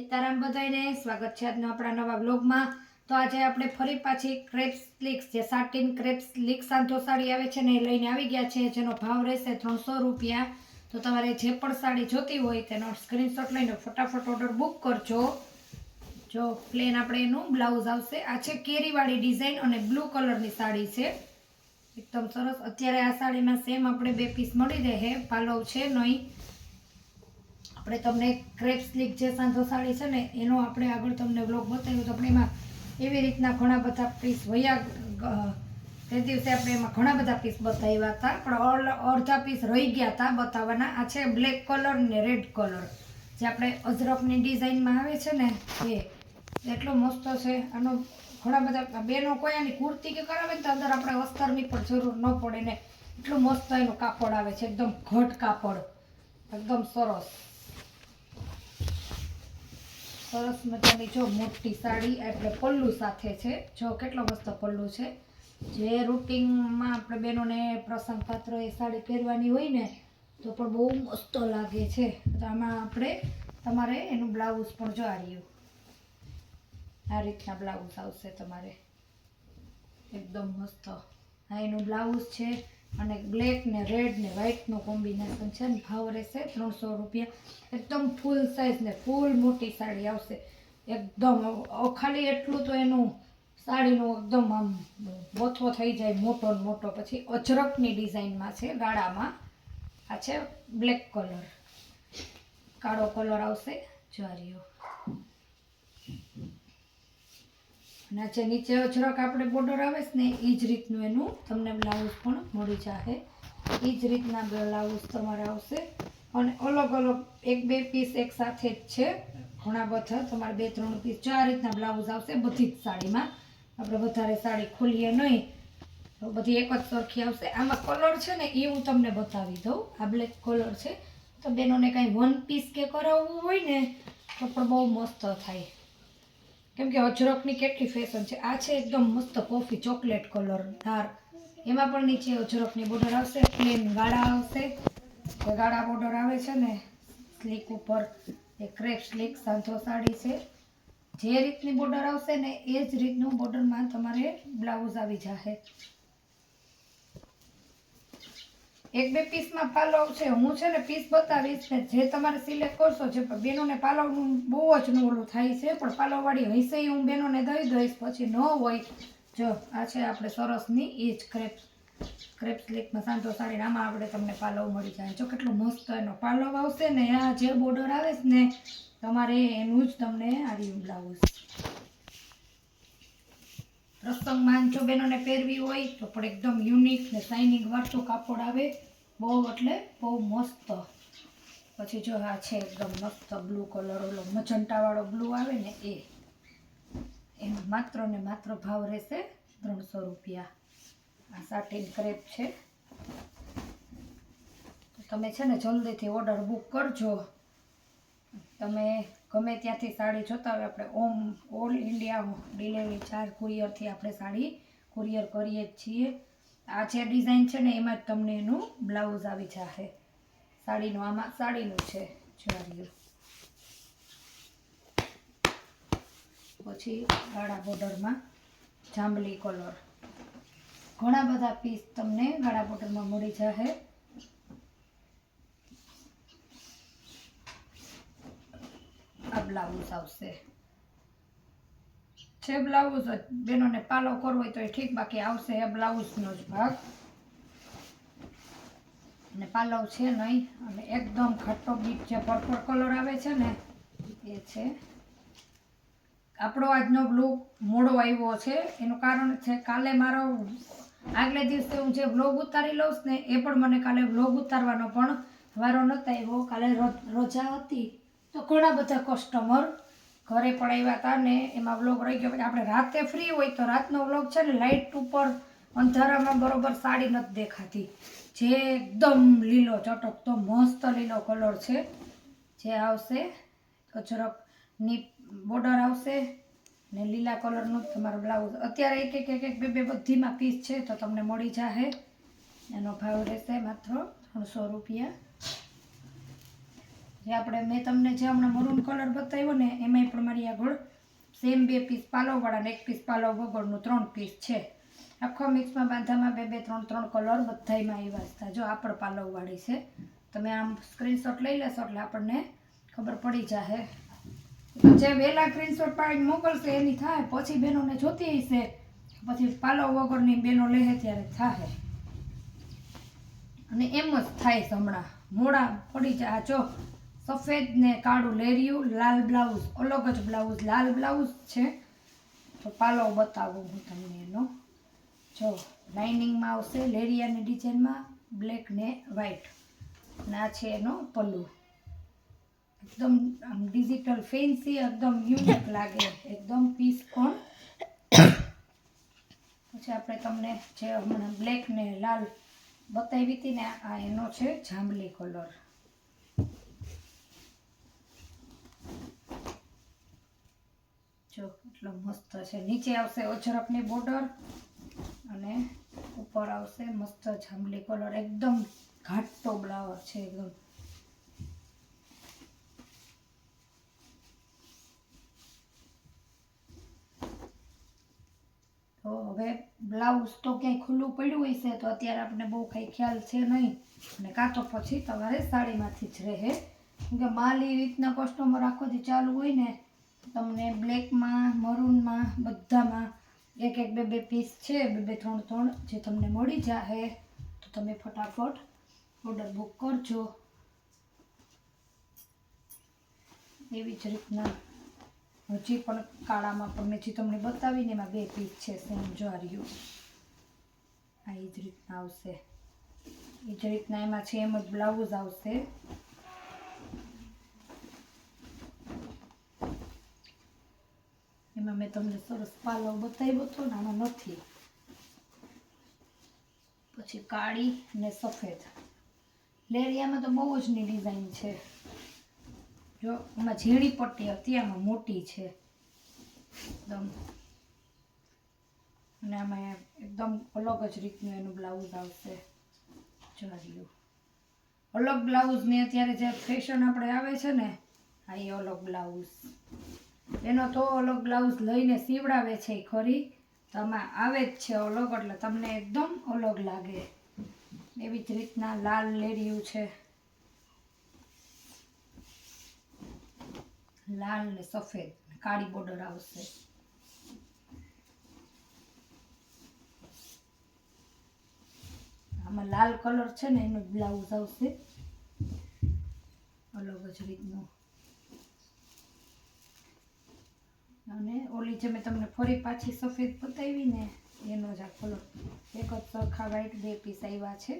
સીતારામ બધાને સ્વાગત છે આજના આપણા નવા બ્લોગમાં તો આજે આપણે ફરી પાછી ક્રેપ્સ લીક્સ જે સાટીન ક્રેપ્સ લિક્સ સાંધો સાડી આવે છે ને એ લઈને આવી ગયા છે, જેનો ભાવ રહેશે ત્રણસો રૂપિયા. તો તમારે જે પણ સાડી જોતી હોય તેનો સ્ક્રીનશોટ લઈને ફટાફટ ઓર્ડર બુક કરજો. જો પ્લેન આપણે એનું બ્લાઉઝ આવશે. આ છે કેરીવાળી ડિઝાઇન અને બ્લુ કલરની સાડી છે. એકદમ સરસ. અત્યારે આ સાડીમાં સેમ આપણે બે પીસ મળી રહે. પાલવ છે નહીં. આપણે તમને ક્રેપ સ્લીક જે સાંધો સાડી છે ને, એનો આપણે આગળ તમને વ્લોગ બતાવ્યો તો આપણે એમાં એવી રીતના ઘણા બધા પીસ વયા તે દિવસે આપણે એમાં ઘણા બધા પીસ બતાવ્યા હતા, પણ અડધા પીસ રહી ગયા હતા બતાવવાના. આ છે બ્લેક કલર ને રેડ કલર જે આપણે અજરકની ડિઝાઇનમાં આવે છે ને, એ એટલો મસ્ત છે. આનો ઘણા બધા બેનો કોઈ આની કુર્તી કે કરાવે ને તો અંદર આપણે અસ્તરની પણ જરૂર ન પડે ને, એટલું મસ્ત એનું કાપડ આવે છે, એકદમ ઘટ કાપડ. એકદમ સરસ. સરસ મજાની જો મોટી સાડી એટલે પલ્લુ સાથે છે. જો કેટલો મસ્ત પલ્લુ છે. જે રૂટિનમાં આપણે બહેનોને પ્રસંગ પાત્ર એ સાડી પહેરવાની હોય ને, તો પણ બહુ મસ્ત લાગે છે. તો આમાં આપણે તમારે એનું બ્લાઉઝ પણ જો આ આ રીતના બ્લાઉઝ આવશે તમારે. એકદમ મસ્ત. હા એનું બ્લાઉઝ છે. અને બ્લેક ને રેડ ને વ્હાઇટનું કોમ્બિનેશન છે ને ભાવ રહેશે ત્રણસો રૂપિયા. એકદમ ફૂલ સાઇઝ ને ફૂલ મોટી સાડી આવશે. એકદમ ખાલી એટલું તો એનું સાડીનું એકદમ આમ બોથો થઈ જાય મોટો મોટો. પછી અજરકની ડિઝાઇનમાં છે, ગાળામાં. આ છે બ્લેક કલર કાળો કલર આવશે, જ્વારીઓ. જે નીચે અજરક આપણે બોર્ડર આવે છે ને એ જ રીતનું એનું તમને બ્લાઉઝ પણ મળી જશે એ જ રીતના બ્લાઉઝ તમારે આવશે. અને અલગ અલગ એક બે પીસ એક સાથે જ છે. ઘણા બધા, તમારે બે ત્રણ પીસ ચાર રીતના બ્લાઉઝ આવશે, બધી જ સાડીમાં. આપણે વધારે સાડી ખોલીએ નહીં. તો બધી એક જ સરખી આવશે. આમાં કલર છે ને એ હું તમને બતાવી દઉં. આ બ્લેક કલર છે. તો બેનોને કાંઈ વન પીસ કે કરાવવું હોય ને, તો પણ બહુ મસ્ત થાય. કેમ કે અજરકની કેટલી ફેશન છે? આ છે એકદમ મસ્ત કોફી ચોકલેટ કલર ધાર. એમાં પણ નીચે અજરકની બોર્ડર આવશે પ્લેન ગાળા આવશે. ગાળા બોર્ડર આવે છે ને સ્લીક ઉપર. એ ક્રેપ સ્લીક સાંથો સાડી છે. જે રીતની બોર્ડર આવશે ને, એ જ રીતનું બોર્ડરમાં તમારે બ્લાઉઝ આવી જશે એક બે પીસમાં પાલવ છે. હું છે ને પીસ બતાવીશ ને જે તમારે સિલેક્ટ કરશો, જે બેનોને પાલવનું બહુ જ ઓલું થાય છે, પણ પાલવવાળી હશે હું બેનોને દઈ દઈશ. પછી ન હોય, જો આ છે આપણે સરસની એ જ ક્રેપ ક્રેપ સ્લીકમાં સાંતો સાડી આમાં આપણે તમને પાલવ મળી જાય. જો કેટલો મસ્ત એનો પાલવ આવશે ને, આ જે બોર્ડર આવે છે ને, તમારે એનું જ તમને આવી બ્લાઉઝ. પ્રસંગમાં જો બેનોને પહેરવી હોય તો પણ એકદમ યુનિક ને શાઇનિંગ વાળતું કાપડ આવે. બહુ એટલે બહુ મસ્ત. પછી જો આ છે એકદમ મસ્ત બ્લુ કલર ઓલો મજંટાવાળો બ્લુ આવે ને એ. એનો માત્ર ને માત્ર ભાવ રહેશે ત્રણસો રૂપિયા. આ સાટીન ક્રેપ છે. તમે છે ને જલ્દીથી ઓર્ડર બુક કરજો. તમે ગમે ત્યાંથી સાડી જોતા હોય, આપણે ઓમ, ઓલ ઇન્ડિયા ડિલિવરી ચાર્જ કુરિયરથી આપણે સાડી કુરિયર કરીએ જ છીએ. આ જે ડિઝાઇન છે ને, એમાં જ તમને એનું બ્લાઉઝ આવી જશે સાડીનું, આમાં સાડીનું છે જ્વારીયું પછી ગાળા બોર્ડરમાં જાંબલી કલર. ઘણા બધા પીસ તમને ગાળા બોર્ડરમાં મળી જશે આ બ્લાઉઝ આવશે. છે બ્લાઉઝ બેનોને પાલો કરવો હોય તો એ ઠીક, બાકી આવશે એ બ્લાઉઝનો જ ભાગ. અને પાલવ છે નહીં, અને એકદમ ખાટો બીટ જે પર્પલ કલર આવે છે ને, એ છે. આપણો આજનો બ્લોગ મોડો આવ્યો છે. એનું કારણ છે કાલે મારો આગલે દિવસે હું જે બ્લોગ ઉતારી લઉં ને, એ પણ મને કાલે બ્લોગ ઉતારવાનો પણ વારો નહોતો આવ્યો. કાલે રજા હતી. તો ઘણા બધા કસ્ટમર ઘરે પણ આવ્યા હતા ને એમાં વ્લોગ રહી ગયો. આપણે રાતે ફ્રી હોય તો રાતનો વ્લોગ છે ને લાઇટ ઉપર અંધારામાં બરોબર સાડી નથી દેખાતી. જે એકદમ લીલો ચટકતો મસ્ત લીલો કલર છે. જે આવશે અજરકની બોર્ડર આવશે ને લીલા કલરનું તમારું બ્લાઉઝ અત્યારે એક એક એક બે બે બધીમાં પીસ છે તો તમને મળી જાહે. એનો ભાવ રહેશે માત્ર ત્રણસો રૂપિયા. જે આપણે મેં તમને જે હમણાં મરૂન કલર બતાવ્યો ને, એમાંય પણ મારી આગળ સેમ બે પીસ પાલવવાળા ને એક પીસ પાલવ વગરનું ત્રણ પીસ છે. આખો મિક્સમાં બાંધામાં બે બે, ત્રણ ત્રણ કલર બધામાં આવ્યા હતા જો આપણ પણ પાલવવાળી છે. તમે આમ સ્ક્રીનશોટ લઈ લેશો એટલે આપણને ખબર પડી જશે જે વહેલા સ્ક્રીનશોટ પાડીને મોકલશે એની થાય, પછી બહેનોને જોતી હશે. પછી પાલવ વગરની બેનો લે ત્યારે થાય અને એમ જ થાય હમણાં. મોડા પડી જાય જો સફેદ ને કાળું લેરિયું, લાલ બ્લાઉઝ, અલગ જ બ્લાઉઝ, લાલ બ્લાઉઝ છે. તો પાલો બતાવું હું તમને એનો. જો, લાઇનિંગમાં આવશે લેરિયાની ડિઝાઇનમાં, બ્લેક ને વ્હાઈટ ના છે એનો પલ્લુ. એકદમ આમ ડિજિટલ ફેન્સી, એકદમ યુનિક લાગે. એકદમ પીસ પણ. પછી આપણે તમને જે હમણાં બ્લેક ને લાલ બતાવી હતી ને, આ એનો છે જાંબલી કલર. જો એટલો મસ્ત છે. નીચે આવશે અજરકની બોર્ડર અને ઉપર આવશે મસ્ત જાંબલી કલર. એકદમ ઘાટો બ્લાવર છે એકદમ. તો હવે બ્લાઉઝ તો ક્યાંય ખુલ્લું પડ્યું છે, તો અત્યારે આપણે બહુ કંઈ ખ્યાલ છે નહીં. અને કાં તો પછી તમારે સાડીમાંથી જ રહે. કેમ કે માલ એ રીતના કસ્ટમર આખોથી ચાલુ હોય ને તમને બ્લેકમાં, મરૂનમાં, બધામાં એક એક બે બે પીસ છે, બે બે ત્રણ ત્રણ જે તમને મળી જાહે, તો તમે ફટાફટ ઓર્ડર બુક કરજો. એવી જ રીતના હજી પણ કાળામાં પણ મેં જે તમને બતાવીને એમાં બે પીસ છે સેમ જ્વારિયું આ એ જ રીતના આવશે. એ જ રીતના એમાં છે, એમ જ બ્લાઉઝ આવશે. એમાં મેં તમને સરસ પાલવ બતાવ્યો હતો ને આમાં નથી. પછી કાળી ને સફેદ. લેરિયામાં તો બહુ જ ની ડિઝાઇન છે. જો, આમાં ઝીણી પટ્ટી હતી, આમાં મોટી છે. એકદમ. અને આમાં એકદમ અલગ જ રીતનું એનું બ્લાઉઝ આવશે. જોયું અલગ બ્લાઉઝ ને અત્યારે જે ફેશન આપણે આવે છે ને, આ એ અલગ બ્લાઉઝ. એનો તો અલગ બ્લાઉઝ લઈને સીવડાવે છે ખરી. તો આમાં આવે જ છે અલગ એટલે તમને એકદમ અલગ લાગે. એવી જ રીતના લાલ લેરિયું છે. લાલ ને સફેદ, કાળી બોર્ડર આવશે. આમાં લાલ કલર છે ને, એનો બ્લાઉઝ આવશે. અલગ જ રીતનું. અને ઓલી જે મેં તમને ફરી પાછી સફેદ બતાવી ને એનો જ આ કલર એક જ સરખા વ્હાઈટ બે પીસ આવ્યા છે.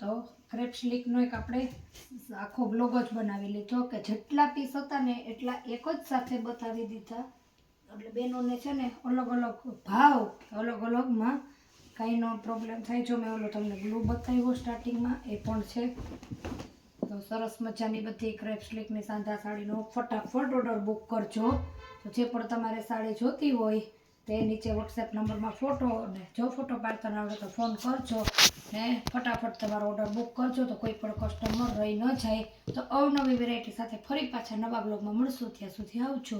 તો ક્રેપ સ્લીકનો એક આપણે આખો બ્લોગ જ બનાવી લીધો કે જેટલા પીસ હતા ને એટલા એક જ સાથે બતાવી દીધા. એટલે બેનોને છે ને અલગ અલગ ભાવ અલગ અલગમાં કાંઈનો પ્રોબ્લેમ થાય. જો મેં ઓલો તમને ગ્લુ બતાવ્યો સ્ટાર્ટિંગમાં એ પણ છે. તો સરસ મજાની બધી ક્રેપ સ્લીકની સાંધા સાડીનો ફટાફટ ઓર્ડર બુક કરજો. તો જે પણ તમારે સાડી જોતી હોય, તે નીચે વોટ્સએપ નંબરમાં ફોટો અને જો ફોટો પાડતા આવડે તો ફોન કરજો. ને ફટાફટ તમારો ઓર્ડર બુક કરજો. તો કોઈ પણ કસ્ટમર રહી ન જાય. તો અવનવી વેરાયટી સાથે ફરી પાછા નવા બ્લોગમાં મળશું. ત્યાં સુધી આવજો.